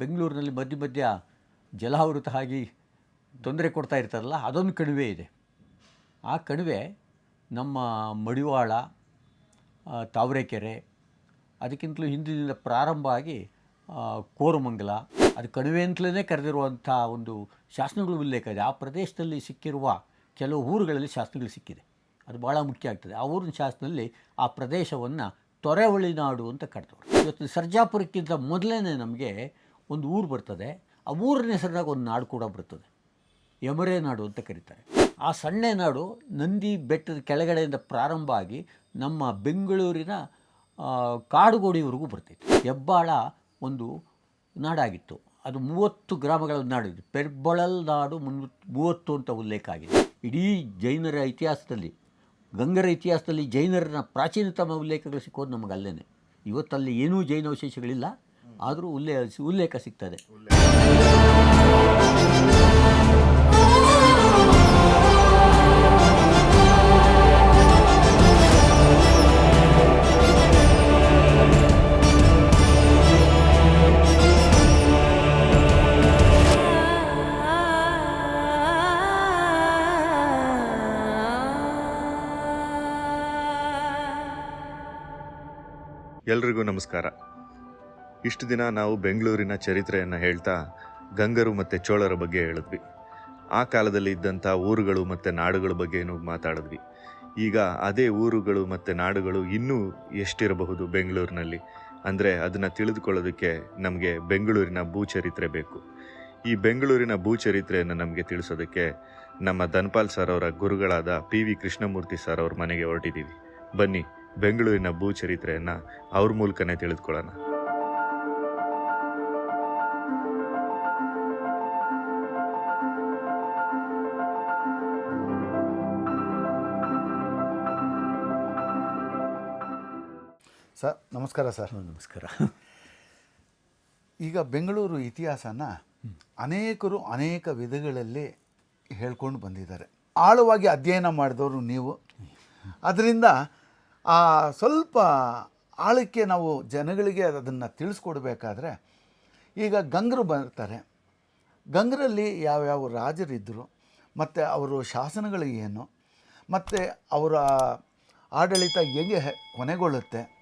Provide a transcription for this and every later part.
ಬೆಂಗಳೂರಿನಲ್ಲಿ ಮಧ್ಯ ಮಧ್ಯ ಜಲಾವೃತ ಆಗಿ ತೊಂದರೆ ಕೊಡ್ತಾ ಇರ್ತಾರಲ್ಲ, ಅದೊಂದು ಕಣಿವೆ ಇದೆ. ಆ ಕಣಿವೆ ನಮ್ಮ ಮಡಿವಾಳ ತಾವರೆಕೆರೆ, ಅದಕ್ಕಿಂತಲೂ ಹಿಂದಿನಿಂದ ಪ್ರಾರಂಭ ಆಗಿ ಕೋರಮಂಗಲ, ಅದು ಕಣಿವೆ ಅಂತಲೇ ಕರೆದಿರುವಂಥ ಒಂದು ಶಾಸನಗಳು ಉಲ್ಲೇಖ ಇದೆ. ಆ ಪ್ರದೇಶದಲ್ಲಿ ಸಿಕ್ಕಿರುವ ಕೆಲವು ಊರುಗಳಲ್ಲಿ ಶಾಸನಗಳು ಸಿಕ್ಕಿದೆ. ಅದು ಭಾಳ ಮುಖ್ಯ ಆಗ್ತದೆ. ಆ ಊರಿನ ಶಾಸನದಲ್ಲಿ ಆ ಪ್ರದೇಶವನ್ನು ತೊರೆವಳಿ ನಾಡು ಅಂತ ಕರೆದವರು. ಇವತ್ತು ಸರ್ಜಾಪುರಕ್ಕಿಂತ ಮೊದಲೇ ನಮಗೆ ಒಂದು ಊರು ಬರ್ತದೆ, ಆ ಊರಿನ ಹೆಸರಿನಾಗ ಒಂದು ನಾಡು ಕೂಡ ಬರ್ತದೆ. ಯಮರೇ ನಾಡು ಅಂತ ಕರೀತಾರೆ. ಆ ಸಣ್ಣ ನಾಡು ನಂದಿ ಬೆಟ್ಟದ ಕೆಳಗಡೆಯಿಂದ ಪ್ರಾರಂಭ ಆಗಿ ನಮ್ಮ ಬೆಂಗಳೂರಿನ ಕಾಡುಗೋಡಿವರೆಗೂ ಬರ್ತಿತ್ತು ಹೆಬ್ಬಾಳ ಒಂದು ನಾಡಾಗಿತ್ತು. ಅದು ಮೂವತ್ತು ಗ್ರಾಮಗಳ ನಾಡು ಇದು ಪೆರ್ಬಳಲ್ ನಾಡು ಮುನ್ನೂತ್ ಮೂವತ್ತು ಅಂತ ಉಲ್ಲೇಖ ಆಗಿದೆ. ಇಡೀ ಜೈನರ ಇತಿಹಾಸದಲ್ಲಿ, ಗಂಗರ ಇತಿಹಾಸದಲ್ಲಿ ಜೈನರನ ಪ್ರಾಚೀನತಮ ಉಲ್ಲೇಖಗಳು ಸಿಕ್ಕೋದು ನಮಗೆ ಇವತ್ತಲ್ಲಿ ಏನೂ ಜೈನ ಅವಶೇಷಗಳಿಲ್ಲ. ಆದರೂ ಉಲ್ಲೇ ಉಲ್ಲೇಖ ಸಿಗ್ತದೆ. ಎಲ್ರಿಗೂ ನಮಸ್ಕಾರ. ಇಷ್ಟು ದಿನ ನಾವು ಬೆಂಗಳೂರಿನ ಚರಿತ್ರೆಯನ್ನು ಹೇಳ್ತಾ ಗಂಗರು ಮತ್ತು ಚೋಳರ ಬಗ್ಗೆ ಹೇಳಿದ್ವಿ. ಆ ಕಾಲದಲ್ಲಿ ಇದ್ದಂಥ ಊರುಗಳು ಮತ್ತು ನಾಡುಗಳ ಬಗ್ಗೆನೂ ಮಾತಾಡಿದ್ವಿ. ಈಗ ಅದೇ ಊರುಗಳು ಮತ್ತು ನಾಡುಗಳು ಇನ್ನೂ ಎಷ್ಟಿರಬಹುದು ಬೆಂಗಳೂರಿನಲ್ಲಿ? ಅಂದರೆ ಅದನ್ನು ತಿಳಿದುಕೊಳ್ಳೋದಕ್ಕೆ ನಮಗೆ ಬೆಂಗಳೂರಿನ ಭೂಚರಿತ್ರೆ ಬೇಕು. ಈ ಬೆಂಗಳೂರಿನ ಭೂಚರಿತ್ರೆಯನ್ನು ನಮಗೆ ತಿಳಿಸೋದಕ್ಕೆ ನಮ್ಮ ಧನ್ಪಾಲ್ ಸರ್ ಅವರ ಗುರುಗಳಾದ ಪಿ ವಿ ಕೃಷ್ಣಮೂರ್ತಿ ಸರ್ ಅವ್ರ ಮನೆಗೆ ಹೊರಟಿದ್ದೀವಿ ಬನ್ನಿ ಬೆಂಗಳೂರಿನ ಭೂಚರಿತ್ರೆಯನ್ನು ಅವ್ರ ಮೂಲಕನೇ ತಿಳಿದುಕೊಳ್ಳೋಣ. ಸರ್ ನಮಸ್ಕಾರ ಸರ್. ನಮಸ್ಕಾರ. ಈಗ ಬೆಂಗಳೂರು ಇತಿಹಾಸನ ಅನೇಕರು ಅನೇಕ ವಿಧಗಳಲ್ಲಿ ಹೇಳ್ಕೊಂಡು ಬಂದಿದ್ದಾರೆ. ಆಳವಾಗಿ ಅಧ್ಯಯನ ಮಾಡಿದವರು ನೀವು. ಅದರಿಂದ ಆ ಸ್ವಲ್ಪ ಆಳಕ್ಕೆ ನಾವು ಜನಗಳಿಗೆ ಅದನ್ನು ತಿಳಿಸ್ಕೊಡ್ಬೇಕಾದ್ರೆ ಈಗ ಗಂಗರು ಬರ್ತಾರೆ. ಗಂಗರಲ್ಲಿ ಯಾವ್ಯಾವ ರಾಜರಿದ್ದರು ಮತ್ತು ಅವರು ಶಾಸನಗಳು ಏನು ಮತ್ತು ಅವರ ಆಡಳಿತ ಹೇಗೆ ಕೊನೆಗೊಳ್ಳುತ್ತೆ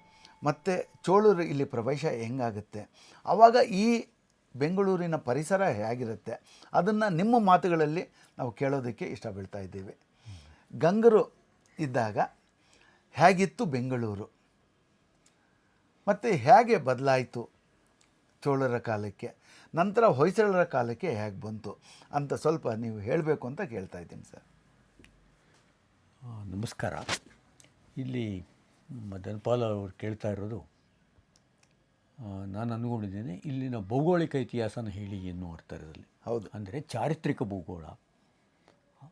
ಮತ್ತು ಚೋಳರು ಇಲ್ಲಿ ಪ್ರವೇಶ ಹೆಂಗಾಗುತ್ತೆ? ಆವಾಗ ಈ ಬೆಂಗಳೂರಿನ ಪರಿಸರ ಹೇಗಿರುತ್ತೆ? ಅದನ್ನು ನಿಮ್ಮ ಮಾತುಗಳಲ್ಲಿ ನಾವು ಕೇಳೋದಕ್ಕೆ ಇಷ್ಟಪಡ್ತಾ ಇದ್ದೀವಿ. ಗಂಗರು ಇದ್ದಾಗ ಹೇಗಿತ್ತು ಬೆಂಗಳೂರು? ಮತ್ತು ಹೇಗೆ ಬದಲಾಯಿತು ಚೋಳರ ಕಾಲಕ್ಕೆ? ನಂತರ ಹೊಯ್ಸಳರ ಕಾಲಕ್ಕೆ ಹೇಗೆ ಬಂತು? ಅಂತ ಸ್ವಲ್ಪ ನೀವು ಹೇಳಬೇಕು ಅಂತ ಕೇಳ್ತಾ ಇದ್ದೀನಿ ಸರ್. ನಮಸ್ಕಾರ. ಇಲ್ಲಿ ಮದನ್ಪಾಲ್ ಅವರು ಕೇಳ್ತಾ ಇರೋದು ನಾನು ಅಂದ್ಕೊಂಡಿದ್ದೇನೆ ಇಲ್ಲಿನ ಭೌಗೋಳಿಕ ಇತಿಹಾಸನ ಹೇಳಿ ಎನ್ನುವ ಅರ್ಥದಲ್ಲಿ. ಹೌದು. ಅಂದರೆ ಚಾರಿತ್ರಿಕ ಭೂಗೋಳ.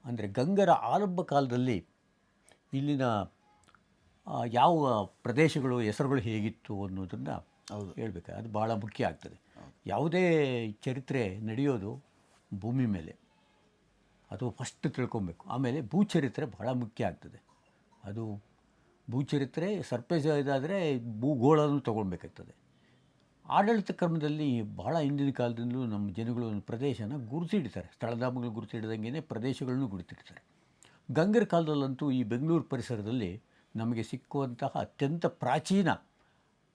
ಅಂದರೆ ಗಂಗರ ಆರಂಭ ಕಾಲದಲ್ಲಿ ಇಲ್ಲಿನ ಯಾವ ಪ್ರದೇಶಗಳು ಹೆಸರುಗಳು ಹೇಗಿತ್ತು ಅನ್ನೋದನ್ನು ಹೌದು. ಹೇಳಬೇಕು? ಅದು ಭಾಳ ಮುಖ್ಯ ಆಗ್ತದೆ. ಯಾವುದೇ ಚರಿತ್ರೆ ನಡೆಯೋದು ಭೂಮಿ ಮೇಲೆ. ಅದು ಫಸ್ಟ್ ತಿಳ್ಕೊಬೇಕು. ಆಮೇಲೆ ಭೂಚರಿತ್ರೆ ಭಾಳ ಮುಖ್ಯ ಆಗ್ತದೆ. ಅದು ಭೂಚರಿತ್ರೆ, ಸರ್ಪೇಜ್ ಇದಾದರೆ ಭೂಗೋಳನೂ ತೊಗೊಳ್ಬೇಕಾಗ್ತದೆ. ಆಡಳಿತ ಕ್ರಮದಲ್ಲಿ ಬಹಳ ಹಿಂದಿನ ಕಾಲದಿಂದಲೂ ನಮ್ಮ ಜನಗಳು ಒಂದು ಪ್ರದೇಶನ ಗುರುತಿಡ್ತಾರೆ. ಸ್ಥಳಧಾಮಗಳು ಗುರುತಿಡ್ದಂಗೆ ಪ್ರದೇಶಗಳನ್ನು ಗುರುತಿಡ್ತಾರೆ. ಗಂಗರ ಕಾಲದಲ್ಲಂತೂ ಈ ಬೆಂಗಳೂರು ಪರಿಸರದಲ್ಲಿ ನಮಗೆ ಸಿಕ್ಕುವಂತಹ ಅತ್ಯಂತ ಪ್ರಾಚೀನ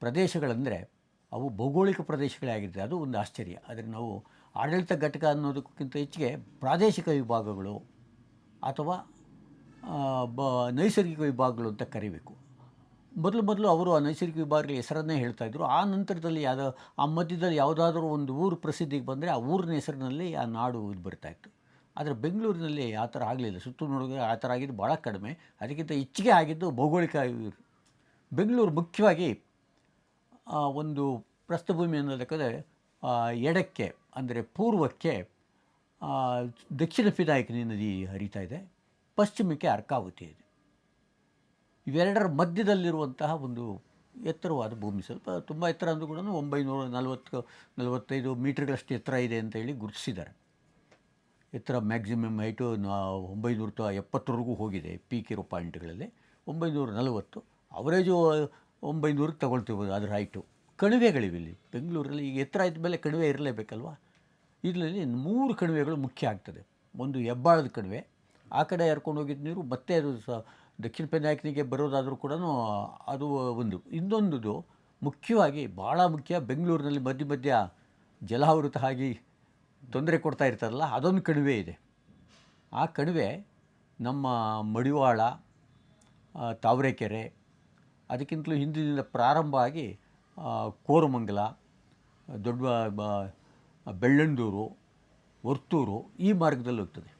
ಪ್ರದೇಶಗಳಂದರೆ ಅವು ಭೌಗೋಳಿಕ ಪ್ರದೇಶಗಳೇ ಆಗಿರ್ತದೆ. ಅದು ಒಂದು ಆಶ್ಚರ್ಯ. ಆದರೆ ನಾವು ಆಡಳಿತ ಘಟಕ ಅನ್ನೋದಕ್ಕಿಂತ ಹೆಚ್ಚಿಗೆ ಪ್ರಾದೇಶಿಕ ವಿಭಾಗಗಳು ಅಥವಾ ಬ ನೈಸರ್ಗಿಕ ವಿಭಾಗಗಳು ಅಂತ ಕರಿಬೇಕು. ಮೊದಲು ಮೊದಲು ಅವರು ಆ ನೈಸರ್ಗಿಕ ವಿಭಾಗಗಳ ಹೆಸರನ್ನೇ ಹೇಳ್ತಾ ಇದ್ರು. ಆ ನಂತರದಲ್ಲಿ ಯಾವ ಆ ಮಧ್ಯದಲ್ಲಿ ಯಾವುದಾದ್ರೂ ಒಂದು ಊರು ಪ್ರಸಿದ್ಧಿಗೆ ಬಂದರೆ ಆ ಊರಿನ ಹೆಸರಿನಲ್ಲಿ ಆ ನಾಡು ಇದು ಬರ್ತಾಯಿತ್ತು ಆದರೆ ಬೆಂಗಳೂರಿನಲ್ಲಿ ಆ ಥರ ಆಗಲಿಲ್ಲ. ಸುತ್ತ ನೋಡಿದ್ರೆ ಆ ಥರ ಆಗಿದ್ದು ಭಾಳ ಕಡಿಮೆ. ಅದಕ್ಕಿಂತ ಹೆಚ್ಚಿಗೆ ಆಗಿದ್ದು ಭೌಗೋಳಿಕ. ಬೆಂಗಳೂರು ಮುಖ್ಯವಾಗಿ ಒಂದು ಪ್ರಸ್ಥಭೂಮಿ ಅನ್ನೋದಕ್ಕೆ ಆ, ಎಡಕ್ಕೆ ಅಂದರೆ ಪೂರ್ವಕ್ಕೆ ದಕ್ಷಿಣ ಫಿದಾಯಕಿನಿ ನದಿ ಹರಿತಾ ಇದೆ. ಪಶ್ಚಿಮಕ್ಕೆ ಅರ್ಕಾವತಿ ಇದೆ. ಇವೆರಡರ ಮಧ್ಯದಲ್ಲಿರುವಂತಹ ಒಂದು ಎತ್ತರವಾದ ಭೂಮಿ. ಸ್ವಲ್ಪ ತುಂಬ ಎತ್ತರ ಅಂದರೂ ಕೂಡ ಒಂಬೈನೂರ ನಲವತ್ತು, ನಲವತ್ತೈದು ಮೀಟ್ರ್ಗಳಷ್ಟು ಎತ್ತರ ಇದೆ ಅಂತ ಹೇಳಿ ಗುರುತಿಸಿದ್ದಾರೆ. ಎತ್ತರ ಮ್ಯಾಕ್ಸಿಮಮ್ ಹೈಟು ಒಂಬೈನೂರ ಎಪ್ಪತ್ತರವರೆಗೂ ಹೋಗಿದೆ ಪೀಕ್ ಇರೋ ಪಾಯಿಂಟ್ಗಳಲ್ಲಿ. ಒಂಬೈನೂರ ನಲವತ್ತು ಅವರೇಜು ಒಂಬೈನೂರಕ್ಕೆ ತಗೊಳ್ತಿರ್ಬೋದು ಅದರ ಹೈಟು. ಕಣಿವೆಗಳಿವೆ ಇಲ್ಲಿ. ಬೆಂಗಳೂರಲ್ಲಿ ಈಗ ಎತ್ತರ ಆಯ್ತ ಮೇಲೆ ಕಣಿವೆ ಇರಲೇಬೇಕಲ್ವಾ? ಇದರಲ್ಲಿ ಮೂರು ಕಣಿವೆಗಳು ಮುಖ್ಯ ಆಗ್ತದೆ. ಒಂದು ಹೆಬ್ಬಾಳದ ಕಣಿವೆ ಆ ಕಡೆ ಹರ್ಕೊಂಡು ಹೋಗಿದ್ದ ನೀರು, ಮತ್ತೆ ಅದು ಸಹ ದಕ್ಷಿಣ ಪೆನಾಯಕನಿಗೆ ಬರೋದಾದರೂ ಕೂಡ ಅದು ಒಂದು. ಇನ್ನೊಂದು ಮುಖ್ಯವಾಗಿ ಭಾಳ ಮುಖ್ಯ ಬೆಂಗಳೂರಿನಲ್ಲಿ ಮಧ್ಯ ಮಧ್ಯ ಜಲಾವೃತ ಆಗಿ ತೊಂದರೆ ಕೊಡ್ತಾ ಇರ್ತಾರಲ್ಲ, ಅದೊಂದು ಕಣಿವೆ ಇದೆ. ಆ ಕಣಿವೆ ನಮ್ಮ ಮಡಿವಾಳ ತಾವರೆಕೆರೆ, ಅದಕ್ಕಿಂತಲೂ ಹಿಂದಿನಿಂದ ಪ್ರಾರಂಭ ಆಗಿ ಕೋರಮಂಗಲ, ದೊಡ್ಡ ಬೆಳ್ಳಂದೂರು, ವರ್ತೂರು ಈ ಮಾರ್ಗದಲ್ಲಿ ಹೋಗ್ತದೆ.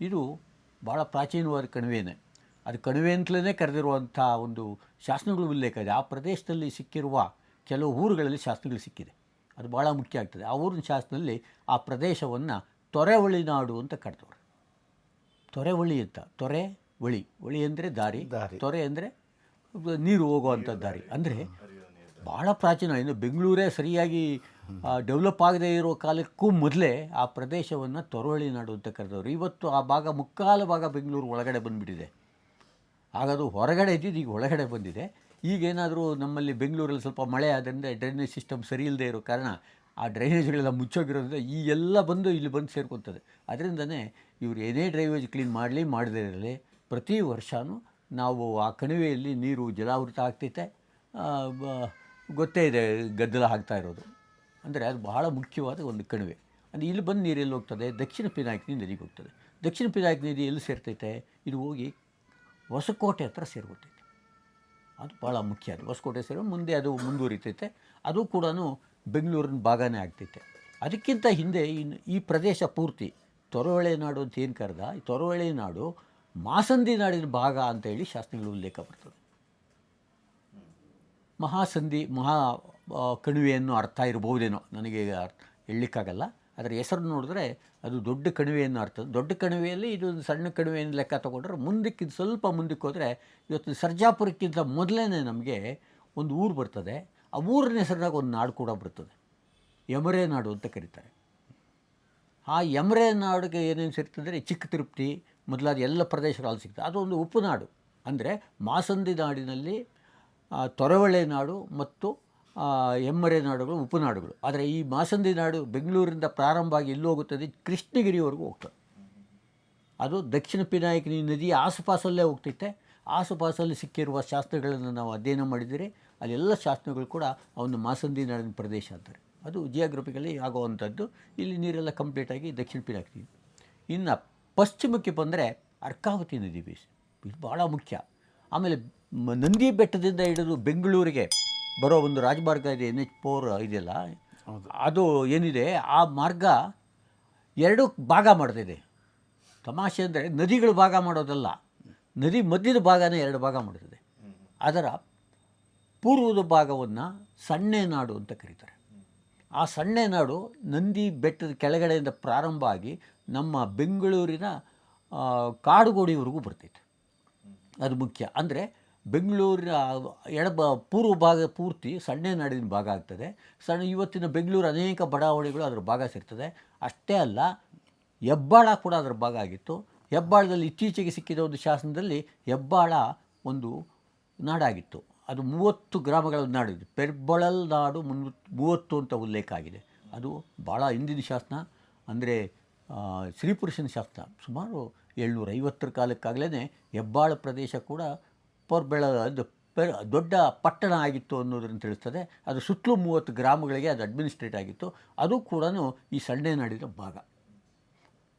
ಇದು ಭಾಳ ಪ್ರಾಚೀನವಾದ ಕಣಿವೆನೇ. ಅದು ಕಣಿವೆ ಅಂತಲೇ ಕರೆದಿರುವಂಥ ಒಂದು ಶಾಸನಗಳು ಉಲ್ಲೇಖ ಇದೆ. ಆ ಪ್ರದೇಶದಲ್ಲಿ ಸಿಕ್ಕಿರುವ ಕೆಲವು ಊರುಗಳಲ್ಲಿ ಶಾಸನಗಳು ಸಿಕ್ಕಿದೆ. ಅದು ಭಾಳ ಮುಖ್ಯ ಆಗ್ತದೆ. ಆ ಊರಿನ ಶಾಸನದಲ್ಲಿ ಆ ಪ್ರದೇಶವನ್ನು ತೊರೆವಳಿ ನಾಡು ಅಂತ ಕರೆದವರು. ತೊರೆವಳಿ ಅಂತ. ತೊರೆ ಒಳಿ ಒಳಿ ಅಂದರೆ ದಾರಿ. ದಾರಿ. ತೊರೆ ಅಂದರೆ ನೀರು ಹೋಗುವಂಥ ದಾರಿ. ಅಂದರೆ ಭಾಳ ಪ್ರಾಚೀನ. ಇನ್ನು ಬೆಂಗಳೂರೇ ಸರಿಯಾಗಿ ಡೆವಲಪ್ ಆಗದೇ ಇರೋ ಕಾಲಕ್ಕೂ ಮೊದಲೇ ಆ ಪ್ರದೇಶವನ್ನು ತೊರವಳಿ ನಾಡು ಅಂತ ಕರೆದವರು. ಇವತ್ತು ಆ ಭಾಗ ಮುಕ್ಕಾಲು ಭಾಗ ಬೆಂಗಳೂರು ಒಳಗಡೆ ಬಂದುಬಿಟ್ಟಿದೆ. ಆಗದು ಹೊರಗಡೆ ಇದ್ದಿದ್ದು ಈಗ ಒಳಗಡೆ ಬಂದಿದೆ. ಈಗೇನಾದರೂ ನಮ್ಮಲ್ಲಿ ಬೆಂಗಳೂರಲ್ಲಿ ಸ್ವಲ್ಪ ಮಳೆ ಆದ್ದರಿಂದ ಡ್ರೈನೇಜ್ ಸಿಸ್ಟಮ್ ಸರಿ ಇಲ್ಲದೆ ಇರೋ ಕಾರಣ ಆ ಡ್ರೈನೇಜ್ಗಳೆಲ್ಲ ಮುಚ್ಚೋಗಿರೋದ್ರಿಂದ ಈ ಎಲ್ಲ ಬಂದು ಇಲ್ಲಿ ಬಂದು ಸೇರ್ಕೊತದೆ. ಅದರಿಂದನೇ ಇವರು ಏನೇ ಡ್ರೈವೇಜ್ ಕ್ಲೀನ್ ಮಾಡಲಿ ಮಾಡದೇ ಇರಲಿ, ಪ್ರತಿ ವರ್ಷವೂ ನಾವು ಆ ಕಣಿವೆಯಲ್ಲಿ ನೀರು ಜಲಾವೃತ ಆಗ್ತೈತೆ. ಗೊತ್ತೇ ಇದೆ ಗದ್ದಲ ಆಗ್ತಾ ಇರೋದು. ಅಂದರೆ ಅದು ಬಹಳ ಮುಖ್ಯವಾದ ಒಂದು ಕಣಿವೆ. ಅಂದರೆ ಇಲ್ಲಿ ಬಂದು ನೀರು ಎಲ್ಲಿ ಹೋಗ್ತದೆ? ದಕ್ಷಿಣ ಪಿನಾಕಿನಿ ನದಿಗೆ ಹೋಗ್ತದೆ? ದಕ್ಷಿಣ ಪಿನಾಯಕ್ ನದಿ ಎಲ್ಲಿ ಸೇರ್ತೈತೆ? ಇದು ಹೋಗಿ ಹೊಸಕೋಟೆ ಹತ್ರ ಸೇರ್ಕೊತೈತೆ ಅದು ಭಾಳ ಮುಖ್ಯ ಅದು. ಹೊಸಕೋಟೆ ಸೇರಿ ಮುಂದೆ ಅದು ಮುಂದುವರಿತೈತೆ. ಅದು ಕೂಡ ಬೆಂಗಳೂರಿನ ಭಾಗನೇ ಆಗ್ತೈತೆ. ಅದಕ್ಕಿಂತ ಹಿಂದೆ ಇನ್ನು ಈ ಪ್ರದೇಶ ಪೂರ್ತಿ ತೊರವಳೆ ನಾಡು ಅಂತ ಏನು ಕರೆದ? ಈ ತೊರವಳೆ ನಾಡು ಮಾಸಂದಿ ನಾಡಿನ ಭಾಗ ಅಂತ ಹೇಳಿ ಶಾಸ್ತ್ರಗಳು ಉಲ್ಲೇಖ ಬರ್ತದೆ. ಮಹಾಸಂಧಿ ಮಹಾ ಆ, ಕಣಿವೆ ಅನ್ನೋ ಅರ್ಥ ಇರಬಹುದೇನೋ. ನನಗೆ ಹೇಳಲಿಕ್ಕಾಗಲ್ಲ. ಅದರ ಹೆಸರು ನೋಡಿದ್ರೆ ಅದು ದೊಡ್ಡ ಕಣಿವೆಯನ್ನು ಅರ್ಥ. ದೊಡ್ಡ ಕಣಿವೆಯಲ್ಲಿ ಇದು ಒಂದು ಸಣ್ಣ ಕಣಿವೆಯನ್ನು ಲೆಕ್ಕ ತಗೊಂಡ್ರೆ ಮುಂದಕ್ಕೆ ಸ್ವಲ್ಪ ಮುಂದಕ್ಕೆ ಹೋದರೆ ಇವತ್ತು ಸರ್ಜಾಪುರಕ್ಕಿಂತ ಮೊದಲೇ ನಮಗೆ ಒಂದು ಊರು ಬರ್ತದೆ. ಆ ಊರಿನ ಹೆಸರಿನಾಗ ಒಂದು ನಾಡು ಕೂಡ ಬರ್ತದೆ. ಯಮರೆ ನಾಡು ಅಂತ ಕರೀತಾರೆ. ಆ ಯಮರೆ ನಾಡಿಗೆ ಏನೇನು ಸಿಗ್ತಂದರೆ ಚಿಕ್ಕ ತಿರುಪ್ತಿ ಮೊದಲಾದ ಎಲ್ಲ ಪ್ರದೇಶಗಳು ಅಲ್ಲಿ ಸಿಗ್ತದೆ ಅದೊಂದು ಉಪನಾಡು ಅಂದರೆ ಮಾಸಂದಿ ನಾಡಿನಲ್ಲಿ ತೊರವಳೆ ನಾಡು ಮತ್ತು ಎಮ್ಮರೆ ನಾಡುಗಳು ಉಪನಾಡುಗಳು ಆದರೆ ಈ ಮಾಸಂದಿ ನಾಡು ಬೆಂಗಳೂರಿಂದ ಪ್ರಾರಂಭ ಆಗಿ ಎಲ್ಲಿ ಹೋಗುತ್ತದೆ? ಕೃಷ್ಣಗಿರಿವರೆಗೂ ಹೋಗ್ತದೆ. ಅದು ದಕ್ಷಿಣ ಪಿನಾಯಕನಿ ನದಿ ಆಸುಪಾಸಲ್ಲೇ ಹೋಗ್ತಿತ್ತೆ ಆಸುಪಾಸಲ್ಲಿ ಸಿಕ್ಕಿರುವ ಶಾಸ್ತ್ರಗಳನ್ನು ನಾವು ಅಧ್ಯಯನ ಮಾಡಿದರೆ ಅಲ್ಲೆಲ್ಲ ಶಾಸ್ತ್ರಗಳು ಕೂಡ ಅವನು ಮಾಸಂದಿ ನಾಡಿನ ಪ್ರದೇಶ ಅಂತಾರೆ. ಅದು ಜಿಯಾಗ್ರಫಿಕಲಿ ಆಗುವಂಥದ್ದು. ಇಲ್ಲಿ ನೀರೆಲ್ಲ ಕಂಪ್ಲೀಟಾಗಿ ದಕ್ಷಿಣ ಪಿನಾಯಕನಿ ಇನ್ನು ಪಶ್ಚಿಮಕ್ಕೆ ಬಂದರೆ ಅರ್ಕಾವತಿ ನದಿ ಬೇಸ್. ಇದು ಭಾಳ ಮುಖ್ಯ. ಆಮೇಲೆ ನಂದಿ ಬೆಟ್ಟದಿಂದ ಹಿಡಿದು ಬೆಂಗಳೂರಿಗೆ ಬರೋ ಒಂದು ರಾಜಮಾರ್ಗ ಇದೆ ಎನ್ ಎಚ್ ಫೋರ್ ಇದೆಯಲ್ಲ ಅದು ಏನಿದೆ ಆ ಮಾರ್ಗ ಎರಡು ಭಾಗ ಮಾಡ್ತಿದೆ. ತಮಾಷೆ ಅಂದರೆ ನದಿಗಳು ಭಾಗ ಮಾಡೋದಲ್ಲ ನದಿ ಮಧ್ಯದ ಭಾಗನೇ ಎರಡು ಭಾಗ ಮಾಡ್ತದೆ. ಅದರ ಪೂರ್ವದ ಭಾಗವನ್ನು ಸಣ್ಣೆ ನಾಡು ಅಂತ ಕರೀತಾರೆ. ಆ ಸಣ್ಣೆ ನಾಡು ನಂದಿ ಬೆಟ್ಟದ ಕೆಳಗಡೆಯಿಂದ ಪ್ರಾರಂಭ ಆಗಿ ನಮ್ಮ ಬೆಂಗಳೂರಿನ ಕಾಡುಗೋಡಿವರೆಗೂ ಬರ್ತೈತೆ. ಅದು ಮುಖ್ಯ. ಅಂದರೆ ಬೆಂಗಳೂರಿನ ಎಡಬ ಪೂರ್ವ ಭಾಗ ಪೂರ್ತಿ ಸಣ್ಣ ನಾಡಿನ ಭಾಗ ಆಗ್ತದೆ. ಸಣ್ಣ, ಇವತ್ತಿನ ಬೆಂಗಳೂರು ಅನೇಕ ಬಡಾವಣೆಗಳು ಅದರ ಭಾಗ ಸಿಗ್ತದೆ ಅಷ್ಟೇ ಅಲ್ಲ, ಹೆಬ್ಬಾಳ ಕೂಡ ಅದರ ಭಾಗ ಆಗಿತ್ತು. ಹೆಬ್ಬಾಳದಲ್ಲಿ ಇತ್ತೀಚೆಗೆ ಸಿಕ್ಕಿದ ಒಂದು ಶಾಸನದಲ್ಲಿ ಹೆಬ್ಬಾಳ ಒಂದು ನಾಡಾಗಿತ್ತು. ಅದು ಮೂವತ್ತು ಗ್ರಾಮಗಳ ನಾಡಿದೆ ಪೆರ್ಬಳಲ್ ನಾಡು ಮುನ್ನೂತ್ ಮೂವತ್ತು ಅಂತ ಉಲ್ಲೇಖ ಆಗಿದೆ. ಅದು ಭಾಳ ಹಿಂದಿನ ಶಾಸನ. ಅಂದರೆ ಶ್ರೀಪುರುಷನ ಶಾಸನ. ಸುಮಾರು ಏಳ್ನೂರ ಐವತ್ತರ ಕಾಲಕ್ಕಾಗಲೇ ಹೆಬ್ಬಾಳ ಪ್ರದೇಶ ಕೂಡ ಪೊರ್ಬೆಳ ಅದು ದೊಡ್ಡ ಪಟ್ಟಣ ಆಗಿತ್ತು ಅನ್ನೋದನ್ನು ತಿಳಿಸ್ತದೆ. ಅದು ಸುತ್ತಲೂ ಮೂವತ್ತು ಗ್ರಾಮಗಳಿಗೆ ಅದು ಅಡ್ಮಿನಿಸ್ಟ್ರೇಟ್ ಆಗಿತ್ತು. ಅದು ಕೂಡ ಈ ಸಣ್ಣ ನಾಡಿನ ಭಾಗ.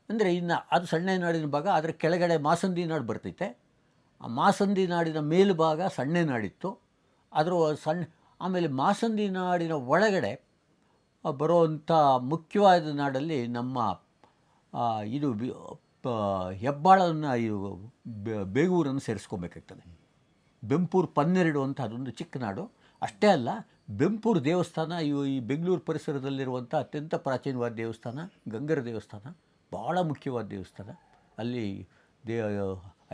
ಅಂದರೆ ಇನ್ನು ಅದು ಸಣ್ಣ ನಾಡಿನ ಭಾಗ ಅದರ ಕೆಳಗಡೆ ಮಾಸಂದಿ ನಾಡು ಬರ್ತೈತೆ. ಆ ಮಾಸಂದಿ ನಾಡಿನ ಮೇಲುಭಾಗ ಸಣ್ಣ ನಾಡಿತ್ತು ಅದರ ಸಣ್ಣ ಆಮೇಲೆ ಮಾಸಂದಿ ನಾಡಿನ ಒಳಗಡೆ ಬರುವಂಥ ಮುಖ್ಯವಾದ ನಾಡಲ್ಲಿ ನಮ್ಮ ಇದು ಹೆಬ್ಬಾಳನ್ನು ಇದು ಬೇಗೂರನ್ನು ಸೇರಿಸ್ಕೊಬೇಕಾಗ್ತದೆ. ಬೆಂಪೂರು ಪನ್ನೆರಡು ಅಂತ ಅದೊಂದು ಚಿಕ್ಕ ನಾಡು. ಅಷ್ಟೇ ಅಲ್ಲ, ಬೆಂಪೂರು ದೇವಸ್ಥಾನ, ಇವು ಈ ಬೆಂಗಳೂರು ಪರಿಸರದಲ್ಲಿರುವಂಥ ಅತ್ಯಂತ ಪ್ರಾಚೀನವಾದ ದೇವಸ್ಥಾನ, ಗಂಗರ ದೇವಸ್ಥಾನ ಭಾಳ ಮುಖ್ಯವಾದ ದೇವಸ್ಥಾನ. ಅಲ್ಲಿ ದೇ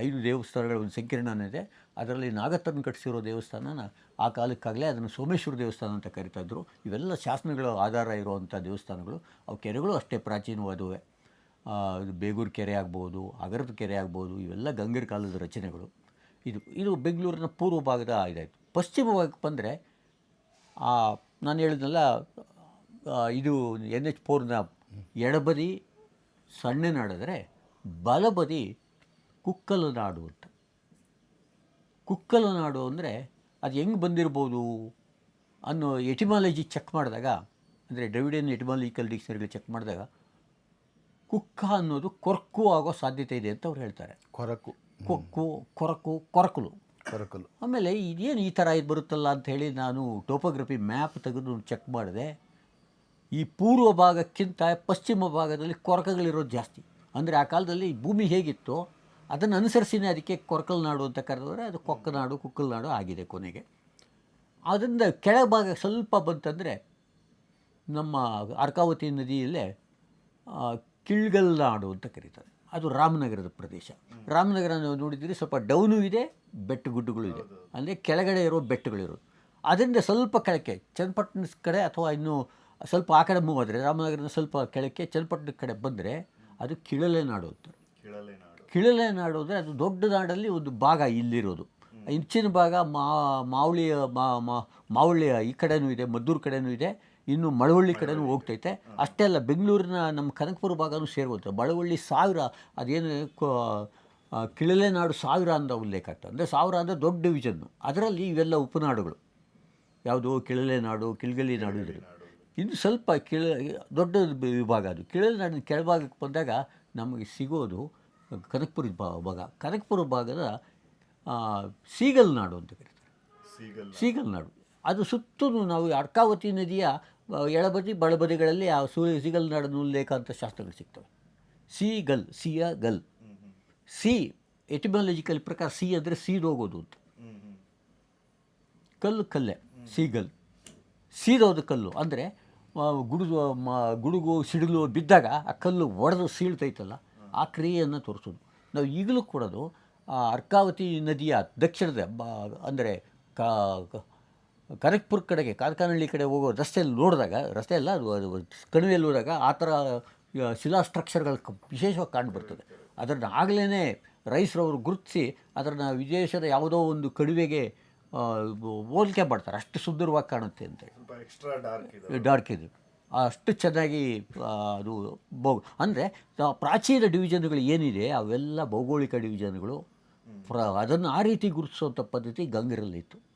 ಐದು ದೇವಸ್ಥಾನಗಳ ಒಂದು ಸಂಕೀರ್ಣನೇ ಇದೆ ಅದರಲ್ಲಿ ನಾಗತ್ತನ್ನು ಕಟ್ಟಿಸಿರೋ ದೇವಸ್ಥಾನನ ಆ ಕಾಲಕ್ಕಾಗಲೇ ಅದನ್ನು ಸೋಮೇಶ್ವರ ದೇವಸ್ಥಾನ ಅಂತ ಕರಿತಾಯಿದ್ರು ಇವೆಲ್ಲ ಶಾಸನಗಳ ಆಧಾರ ಇರುವಂಥ ದೇವಸ್ಥಾನಗಳು. ಅವು ಕೆರೆಗಳು ಅಷ್ಟೇ ಪ್ರಾಚೀನವಾದವೇ ಬೇಗೂರು ಕೆರೆ ಆಗ್ಬೋದು, ಅಗರದ ಕೆರೆ ಆಗ್ಬೋದು, ಇವೆಲ್ಲ ಗಂಗರ ಕಾಲದ ರಚನೆಗಳು. ಇದು ಇದು ಬೆಂಗಳೂರಿನ ಪೂರ್ವ ಭಾಗದ ಇದಾಯಿತು. ಪಶ್ಚಿಮ ಭಾಗಕ್ಕೆ ಬಂದರೆ ನಾನು ಹೇಳಿದ್ನಲ್ಲ ಇದು ಎನ್ ಎಚ್ ಫೋರ್ನ ಎಡಬದಿ ಸಣ್ಣ ನಾಡಿದ್ರೆ ಬಲಬದಿ ಕುಕ್ಕಲ ನಾಡು ಅಂತ. ಕುಕ್ಕಲ ನಾಡು ಅಂದರೆ ಅದು ಹೆಂಗೆ ಬಂದಿರ್ಬೋದು ಅನ್ನೋ ಎಟಿಮಾಲಜಿ ಚೆಕ್ ಮಾಡಿದಾಗ, ಅಂದರೆ ಡ್ರವಿಡಿಯನ್ ಎಟಿಮಾಲಜಿಕಲ್ ಡಿಕ್ಷನರಿಗಳು ಚೆಕ್ ಮಾಡಿದಾಗ ಕುಕ್ಕ ಅನ್ನೋದು ಕೊರಕು ಆಗೋ ಸಾಧ್ಯತೆ ಇದೆ ಅಂತ ಅವ್ರು ಹೇಳ್ತಾರೆ. ಕೊರಕು. ಕೊಕ್ಕು ಕೊರಕು ಕೊರಕಲು. ಕೊರಕಲು. ಆಮೇಲೆ ಇದೇನು ಈ ಥರ ಇದು ಬರುತ್ತಲ್ಲ ಅಂತ ಹೇಳಿ ನಾನು ಟೋಪೋಗ್ರಫಿ ಮ್ಯಾಪ್ ತೆಗೆದು ಚೆಕ್ ಮಾಡಿದೆ. ಈ ಪೂರ್ವ ಭಾಗಕ್ಕಿಂತ ಪಶ್ಚಿಮ ಭಾಗದಲ್ಲಿ ಕೊರಕಗಳಿರೋದು ಜಾಸ್ತಿ. ಅಂದರೆ ಆ ಕಾಲದಲ್ಲಿ ಭೂಮಿ ಹೇಗಿತ್ತೋ ಅದನ್ನು ಅನುಸರಿಸಿನೇ ಅದಕ್ಕೆ ಕೊರಕಲ್ ನಾಡು ಅಂತ ಕರೆದ್ರೆ ಅದು ಕೊಕ್ಕನಾಡು ಕುಕ್ಕಲ್ ನಾಡು ಆಗಿದೆ ಕೊನೆಗೆ. ಅದರಿಂದ ಕೆಳಭಾಗ ಸ್ವಲ್ಪ ಬಂತಂದರೆ ನಮ್ಮ ಅರ್ಕಾವತಿ ನದಿಯಲ್ಲೇ ಕಿಳ್ಗಲ್ ನಾಡು ಅಂತ ಕರೀತಾರೆ. ಅದು ರಾಮನಗರದ ಪ್ರದೇಶ. ರಾಮನಗರ ನಾವು ನೋಡಿದರೆ ಸ್ವಲ್ಪ ಡೌನು ಇದೆ ಬೆಟ್ಟ ಗುಡ್ಡಗಳು ಇದೆ. ಅಂದರೆ ಕೆಳಗಡೆ ಇರೋ ಬೆಟ್ಟಗಳಿರೋದು ಅದರಿಂದ ಸ್ವಲ್ಪ ಕೆಳಕ್ಕೆ ಚನ್ನಪಟ್ಟಣ ಕಡೆ ಅಥವಾ ಇನ್ನೂ ಸ್ವಲ್ಪ ಆ ಕಡೆ ಮೂವ್ ಆದರೆ ರಾಮನಗರದ ಸ್ವಲ್ಪ ಕೆಳಕ್ಕೆ ಚನ್ನಪಟ್ಟಣದ ಕಡೆ ಬಂದರೆ ಅದು ಕಿಳಲೆ ನಾಡು ಅಂತಾರೆ ಕಿಳಲೆ ನಾಡು ಅಂದರೆ ಅದು ದೊಡ್ಡ ನಾಡಲ್ಲಿ ಒಂದು ಭಾಗ ಇಲ್ಲಿರೋದು. ಹೆಚ್ಚಿನ ಭಾಗ ಮಾ ಮಾವಳಿಯ ಮಾ ಮಾವಳಿಯ ಈ ಕಡೆನೂ ಇದೆ ಮದ್ದೂರು ಕಡೆಯೂ ಇದೆ. ಇನ್ನು ಮಳವಳ್ಳಿ ಕಡೆನೂ ಹೋಗ್ತೈತೆ. ಅಷ್ಟೇ ಅಲ್ಲ ಬೆಂಗಳೂರಿನ ನಮ್ಮ ಕನಕಪುರ ಭಾಗನೂ ಸೇರ್ಬೋದು ಮಳವಳ್ಳಿ ಸಾವಿರ ಅದೇನು ಕಿಳಲೆ ನಾಡು ಸಾವಿರ ಅಂತ ಉಲ್ಲೇಖ ಆಗ್ತದೆ. ಅಂದರೆ ಸಾವಿರ ಅಂದರೆ ದೊಡ್ಡ ಡಿವಿಷನ್ನು ಅದರಲ್ಲಿ ಇವೆಲ್ಲ ಉಪನಾಡುಗಳು. ಯಾವುದು? ಕಿಳಲೆ ನಾಡು ಕಿಳ್ಗಲಿ ನಾಡು ಇದ್ರೆ ಇನ್ನು ಸ್ವಲ್ಪ ಕಿಳ ದೊಡ್ಡ ವಿಭಾಗ ಅದು. ಕಿಳಲೆ ನಾಡಿನ ಕೆಳಭಾಗಕ್ಕೆ ಬಂದಾಗ ನಮಗೆ ಸಿಗೋದು ಕನಕಪುರ ಭಾಗ. ಕನಕಪುರ ಭಾಗದ ಸೀಗಲ್ ನಾಡು ಅಂತ ಕರೀತಾರೆ. ಸೀಗಲ್ ನಾಡು. ಅದು ಸುತ್ತಲೂ ನಾವು ಅರ್ಕಾವತಿ ನದಿಯ ಎಡಬದಿ ಬಳಬದಿಗಳಲ್ಲಿ ಆ ಸೂರ್ಯ ಸಿಗಲ್ ನಡನ ಉಲ್ಲೇಖ ಅಂತ ಶಾಸ್ತ್ರಗಳು ಸಿಗ್ತವೆ. ಸಿ ಗಲ್, ಸಿಯ ಗಲ್. ಸಿ ಎಟಿಮಾಲಜಿಕಲ್ ಪ್ರಕಾರ ಸಿ ಅಂದರೆ ಸೀದೋಗೋದು ಅಂತ. ಕಲ್ಲು ಕಲ್ಲೆ ಸೀಗಲ್ ಸೀದೋದು ಕಲ್ಲು. ಅಂದರೆ ಗುಡುಗು ಗುಡುಗು ಸಿಡಿಲು ಬಿದ್ದಾಗ ಆ ಕಲ್ಲು ಒಡೆದು ಸೀಳ್ತೈತಲ್ಲ, ಆ ಕ್ರಿಯೆಯನ್ನು ತೋರಿಸೋದು. ನಾವು ಈಗಲೂ ಕೂಡದು ಅರ್ಕಾವತಿ ನದಿಯ ದಕ್ಷಿಣದ ಬ ಅಂದರೆ ಕ- ಕನಕ್ಪುರ ಕಡೆಗೆ ಕಾರ್ಖಾನಹಳ್ಳಿ ಕಡೆ ಹೋಗೋ ರಸ್ತೆಯಲ್ಲಿ ನೋಡಿದಾಗ ರಸ್ತೆ ಅಲ್ಲ ಅದು ಅದು ಕಣಿವೆಯಲ್ಲಿ ಹೋದಾಗ ಆ ಥರ ಶಿಲಾ ಸ್ಟ್ರಕ್ಚರ್ಗಳು ಕ- ವಿಶೇಷವಾಗಿ ಕಂಡು ಬರ್ತದೆ ಅದನ್ನು ಆಗಲೇ ರೈಸ್ರವರು ಗುರುತಿಸಿ ಅದನ್ನು ವಿದೇಶದ ಯಾವುದೋ ಒಂದು ಕಣಿವೆಗೆ ಹೋಲಿಕೆ ಮಾಡ್ತಾರೆ. ಅಷ್ಟು ಸುಂದರವಾಗಿ ಕಾಣುತ್ತೆ ಅಂತೇಳಿ ಎಕ್ಸ್ಟ್ರಾ ಡಾರ್ಕ್ ಇದೆ ಡಾರ್ಕ್ ಇದು. ಅಷ್ಟು ಚೆನ್ನಾಗಿ ಅದು ಭೌ ಅಂದರೆ ಪ್ರಾಚೀನ ಡಿವಿಷನ್ಗಳು ಏನಿದೆ ಅವೆಲ್ಲ ಭೌಗೋಳಿಕ ಡಿವಿಷನ್ಗಳು ಪ್ರ ಅದನ್ನು ಆ ರೀತಿ ಗುರುತಿಸುವಂಥ ಪದ್ಧತಿ ಗಂಗರಲ್ಲಿತ್ತು.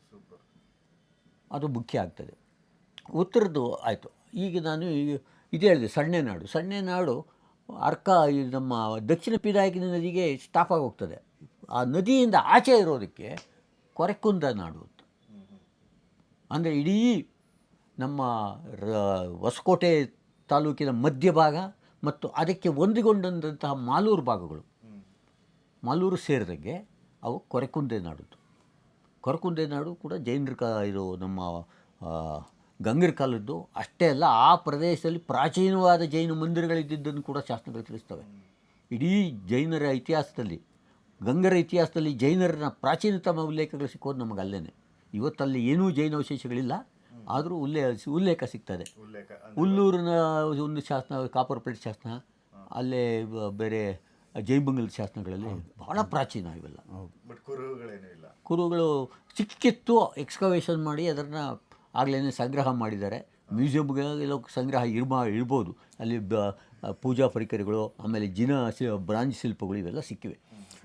ಅದು ಮುಖ್ಯ ಆಗ್ತದೆ. ಉತ್ತರದ್ದು ಆಯಿತು. ಈಗ ನಾನು ಇದು ಹೇಳಿದೆ ಸಣ್ಣ ನಾಡು ಸಣ್ಣ ನಾಡು ಅರ್ಕ ಈ ನಮ್ಮ ದಕ್ಷಿಣ ಪಿದಾಯಕಿನ ನದಿಗೆ ಸ್ಟಾಪ್ ಆಗಿ ಹೋಗ್ತದೆ. ಆ ನದಿಯಿಂದ ಆಚೆ ಇರೋದಕ್ಕೆ ಕೊರೆಕುಂದ ನಾಡು ಅಂತ. ಅಂದರೆ ಇಡೀ ನಮ್ಮ ರ- ಹೊಸಕೋಟೆ ತಾಲೂಕಿನ ಮಧ್ಯಭಾಗ ಮತ್ತು ಅದಕ್ಕೆ ಹೊಂದಿಕೊಂಡಂತಹ ಮಾಲೂರು ಭಾಗಗಳು. ಮಾಲೂರು ಸೇರಿದಂಗೆ ಅವು ಕೊರೆಕುಂದೆ ನಾಡುದು ಕೊರಕುಂದೆ ನಾಡು ಕೂಡ ಜೈನರ ಕಾ ಇದು ನಮ್ಮ ಗಂಗರ ಕಾಲದ್ದು ಅಷ್ಟೇ ಅಲ್ಲ ಆ ಪ್ರದೇಶದಲ್ಲಿ ಪ್ರಾಚೀನವಾದ ಜೈನ ಮಂದಿರಗಳಿದ್ದದ್ದನ್ನು ಕೂಡ ಶಾಸನಗಳು ತಿಳಿಸ್ತವೆ. ಇಡೀ ಜೈನರ ಇತಿಹಾಸದಲ್ಲಿ ಗಂಗರ ಇತಿಹಾಸದಲ್ಲಿ ಜೈನರನ್ನ ಪ್ರಾಚೀನತಮ ಉಲ್ಲೇಖಗಳು ಸಿಕ್ಕೋದು ನಮಗೆ ಅಲ್ಲೇನೆ. ಇವತ್ತಲ್ಲಿ ಏನೂ ಜೈನ ಅವಶೇಷಗಳಿಲ್ಲ ಆದರೂ ಉಲ್ಲೇ ಉಲ್ಲೇಖ ಸಿಗ್ತದೆ. ಉಲ್ಲೇಖ ಉಲ್ಲೂರಿನ ಒಂದು ಶಾಸನ ಕಾಪರ್ ಪ್ಲೇಟ್ ಶಾಸನ ಅಲ್ಲೇ ಬೇರೆ ಜೈಮಂಗಲ್ ಶಾಸನಗಳಲ್ಲಿ ಬಹಳ ಪ್ರಾಚೀನ ಇವೆಲ್ಲ. ಇಲ್ಲ. ಕುರುಗಳು ಸಿಕ್ಕಿತ್ತು ಎಕ್ಸ್ಕವೇಷನ್ ಮಾಡಿ ಅದನ್ನು ಆಗಲೇ ಸಂಗ್ರಹ ಮಾಡಿದ್ದಾರೆ. ಮ್ಯೂಸಿಯಮ್ಗೆಲ್ಲ ಸಂಗ್ರಹ ಇರ್ಬಾ ಇರ್ಬೋದು. ಅಲ್ಲಿ ಬ ಪೂಜಾ ಪರಿಕರಗಳು ಆಮೇಲೆ ಜಿನ ಬ್ರಾಂಜ್ ಶಿಲ್ಪಗಳು ಇವೆಲ್ಲ ಸಿಕ್ಕಿವೆ.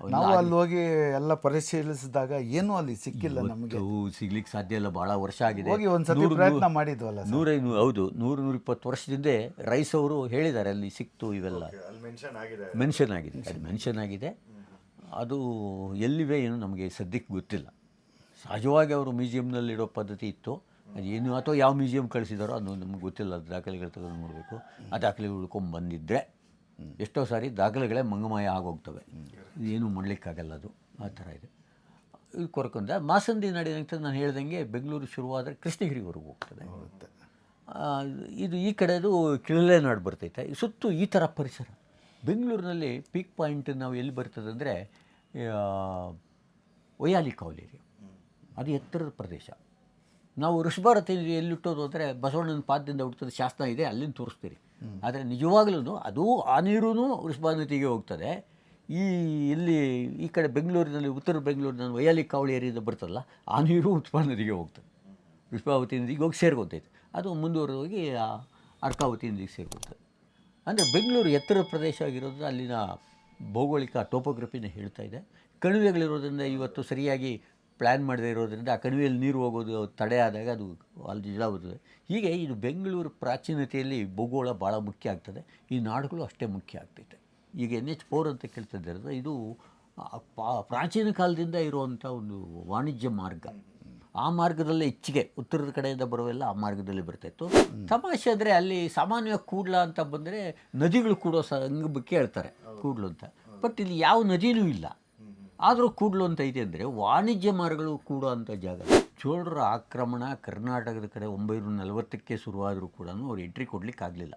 ನಾವು ಅಲ್ಲಿ ಹೋಗಿ ಎಲ್ಲ ಪರಿಶೀಲಿಸಿದಾಗ ಏನೂ ಅಲ್ಲಿ ಸಿಕ್ಕಿಲ್ಲ ನಮಗೆ. ಸಿಗ್ಲಿಕ್ಕೆ ಸಾಧ್ಯ ಇಲ್ಲ ಭಾಳ ವರ್ಷ ಆಗಿದೆ. ಹೋಗಿ ಒಂದ್ಸತಿ ನೂರು- ಪ್ರಯತ್ನ ಮಾಡಿದ್ವಲ್ಲ ಸರ್. ನೂರೈನೂರು ಹೌದು ನೂರು ಇಪ್ಪತ್ತು ವರ್ಷದಿಂದ ರೈಸ್ ಅವರು ಹೇಳಿದ್ದಾರೆ ಅಲ್ಲಿ ಸಿಕ್ತು ಇವೆಲ್ಲ. ಅಲ್ಲಿ ಮೆನ್ಷನ್ ಆಗಿದೆ. ಮೆನ್ಷನ್ ಆಗಿದೆ ಅದು ಮೆನ್ಷನ್ ಆಗಿದೆ. ಅದು ಎಲ್ಲಿವೆ ಏನು ನಮಗೆ ಸದ್ಯಕ್ಕೆ ಗೊತ್ತಿಲ್ಲ. ಸಹಜವಾಗಿ ಅವರು ಮ್ಯೂಸಿಯಂನಲ್ಲಿಡೋ ಪದ್ಧತಿ ಇತ್ತು. ಏನು ಅಥವಾ ಯಾವ ಮ್ಯೂಸಿಯಂ ಕಳಿಸಿದಾರೋ ಅದು ನಮ್ಗೆ ಗೊತ್ತಿಲ್ಲ ಅದು ದಾಖಲೆಗಳು ತೆಗೆದು ನೋಡಬೇಕು. ಆ ದಾಖಲೆಗಳು ಉಳ್ಕೊಂಡು ಬಂದಿದ್ದರೆ ಎಷ್ಟೋ ಸಾರಿ ದಾಖಲೆಗಳೇ ಮಂಗಮಯ ಆಗೋಗ್ತವೆ. ಏನು ಮಾಡಲಿಕ್ಕಾಗಲ್ಲ ಅದು. ಆ ಥರ ಇದೆ. ಇದು ಕೊರಕೊಂಡ ಮಾಸಂದಿ ನಡೆದಂತ ನಾನು ಹೇಳ್ದಂಗೆ ಬೆಂಗಳೂರು ಶುರುವಾದರೆ ಕೃಷ್ಣಗಿರಿವರೆಗೂ ಹೋಗ್ತದೆ. ಇದು ಈ ಕಡೆದು ಕಿಳಲೆ ನಾಡು ಬರ್ತೈತೆ. ಸುತ್ತು ಈ ಥರ ಪರಿಸರ. ಬೆಂಗಳೂರಿನಲ್ಲಿ ಪೀಕ್ ಪಾಯಿಂಟ್ ನಾವು ಎಲ್ಲಿ ಬರ್ತದೆ ಅಂದರೆ ಒಯ್ಯಾಲಿ ಕಾವಲೇರಿ ಅದು ಎತ್ತರದ ಪ್ರದೇಶ. ನಾವು ಋಷಭಾರತಿ ಎಲ್ಲಿಟ್ಟೋದು ಅಂದರೆ ಬಸವಣ್ಣನ ಪಾದದಿಂದ ಹುಟ್ಟದ ಶಾಸ್ತ್ರ ಇದೆ ಅಲ್ಲಿಂದ ತೋರಿಸ್ತೀರಿ. ಆದರೆ ನಿಜವಾಗ್ಲೂ ಅದು ಆ ನೀರೂ ವೃಷಭಾ ನದಿಗೆ ಹೋಗ್ತದೆ. ಈ ಇಲ್ಲಿ ಈ ಕಡೆ ಬೆಂಗಳೂರಿನಲ್ಲಿ, ಉತ್ತರ ಬೆಂಗಳೂರಿನ ವಯಾಲಿ ಕಾವಳಿ ಏರಿಯಿಂದ ಬರ್ತಲ್ಲ ಆ ನೀರು ಉತ್ಪನ್ನ ನದಿಗೆ ಹೋಗ್ತದೆ. ವಿಶ್ವಾವತಿ ನದಿಗೆ ಹೋಗಿ ಸೇರ್ಕೊತೈತೆ. ಅದು ಮುಂದುವರೆದೋಗಿ ಅರ್ಕಾವತಿ ನದಿಗೆ ಸೇರ್ಕೊತದೆ. ಅಂದರೆ ಬೆಂಗಳೂರು ಎತ್ತರ ಪ್ರದೇಶ ಆಗಿರೋದ್ರಿಂದ ಅಲ್ಲಿನ ಭೌಗೋಳಿಕ ಟೋಪೋಗ್ರಫಿನ ಹೇಳ್ತಾ ಇದೆ. ಕಣಿವೆಗಳಿರೋದ್ರಿಂದ ಇವತ್ತು ಸರಿಯಾಗಿ ಪ್ಲ್ಯಾನ್ ಮಾಡದೇ ಇರೋದರಿಂದ ಆ ಕಣಿವೆಯಲ್ಲಿ ನೀರು ಹೋಗೋದು ತಡೆ ಆದಾಗ ಅದು ಅಲ್ಲಿ ಇದಾಗುತ್ತದೆ ಹೀಗೆ ಇದು ಬೆಂಗಳೂರು ಪ್ರಾಚೀನತೆಯಲ್ಲಿ ಭೂಗೋಳ ಭಾಳ ಮುಖ್ಯ ಆಗ್ತದೆ. ಈ ನಾಡುಗಳು ಅಷ್ಟೇ ಮುಖ್ಯ ಆಗ್ತೈತೆ. ಈಗ ಎನ್ ಎಚ್ ಫೋರ್ ಅಂತ ಕೇಳ್ತಿದ್ದಾರೆ ಇದು ಪ್ರಾಚೀನ ಕಾಲದಿಂದ ಇರುವಂಥ ಒಂದು ವಾಣಿಜ್ಯ ಮಾರ್ಗ. ಆ ಮಾರ್ಗದಲ್ಲೇ ಹೆಚ್ಚಿಗೆ ಉತ್ತರದ ಕಡೆಯಿಂದ ಬರುವೆಲ್ಲ ಆ ಮಾರ್ಗದಲ್ಲಿ ಬರ್ತಾಯಿತ್ತು ತಮಾಷೆ ಅಂದರೆ ಅಲ್ಲಿ ಸಾಮಾನ್ಯವಾಗಿ ಕೂಡ್ಲ ಅಂತ ಬಂದರೆ ನದಿಗಳು ಕೂಡೋ ಬಗ್ಗೆ ಹೇಳ್ತಾರೆ ಕೂಡ್ಲು ಅಂತ. ಬಟ್ ಇಲ್ಲಿ ಯಾವ ನದಿನೂ ಇಲ್ಲ. ಆದರೂ ಕೂಡಲು ಅಂತ ಐತೆ ಅಂದರೆ ವಾಣಿಜ್ಯ ಮಾರ್ಗಗಳು ಕೂಡ ಅಂಥ ಜಾಗ. ಚೋಳರ ಆಕ್ರಮಣ ಕರ್ನಾಟಕದ ಕಡೆ ಒಂಬೈನೂರ ನಲವತ್ತಕ್ಕೆ ಶುರುವಾದರೂ ಕೂಡ ಅವ್ರು ಎಂಟ್ರಿ ಕೊಡಲಿಕ್ಕೆ ಆಗಲಿಲ್ಲ.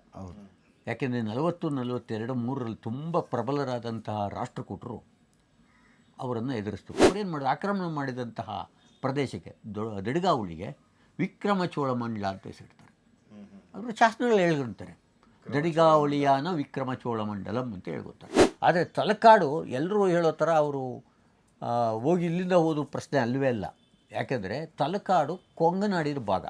ಯಾಕೆಂದರೆ ನಲವತ್ತು ನಲವತ್ತೆರಡು ಮೂರರಲ್ಲಿ ತುಂಬ ಪ್ರಬಲರಾದಂತಹ ರಾಷ್ಟ್ರಕೂಟರು ಅವರನ್ನು ಎದುರಿಸ್ತು ಅವ್ರೇನು ಮಾಡಿದ್ರು? ಆಕ್ರಮಣ ಮಾಡಿದಂತಹ ಪ್ರದೇಶಕ್ಕೆ ದೊ ದಡಿಗಾವಳಿಗೆ ವಿಕ್ರಮ ಚೋಳ ಮಂಡಲ ಅಂತ ಹೆಸರಿಡ್ತಾರೆ ಅವರು ಶಾಸನಗಳು ಹೇಳ್ಕೊಂತಾರೆ. ದಡಿಗಾವಳಿಯಾನ ವಿಕ್ರಮ ಚೋಳ ಮಂಡಲಂ ಅಂತ ಹೇಳ್ಕೊತಾರೆ. ಆದರೆ ತಲಕಾಡು ಎಲ್ಲರೂ ಹೇಳೋ ಥರ ಅವರು ಹೋಗಿ ಇಲ್ಲಿಂದ ಹೋದ ಪ್ರಶ್ನೆ ಅಲ್ಲವೇ ಅಲ್ಲ. ಯಾಕೆಂದರೆ ತಲಕಾಡು ಕೊಂಗನಾಡಿನ ಭಾಗ.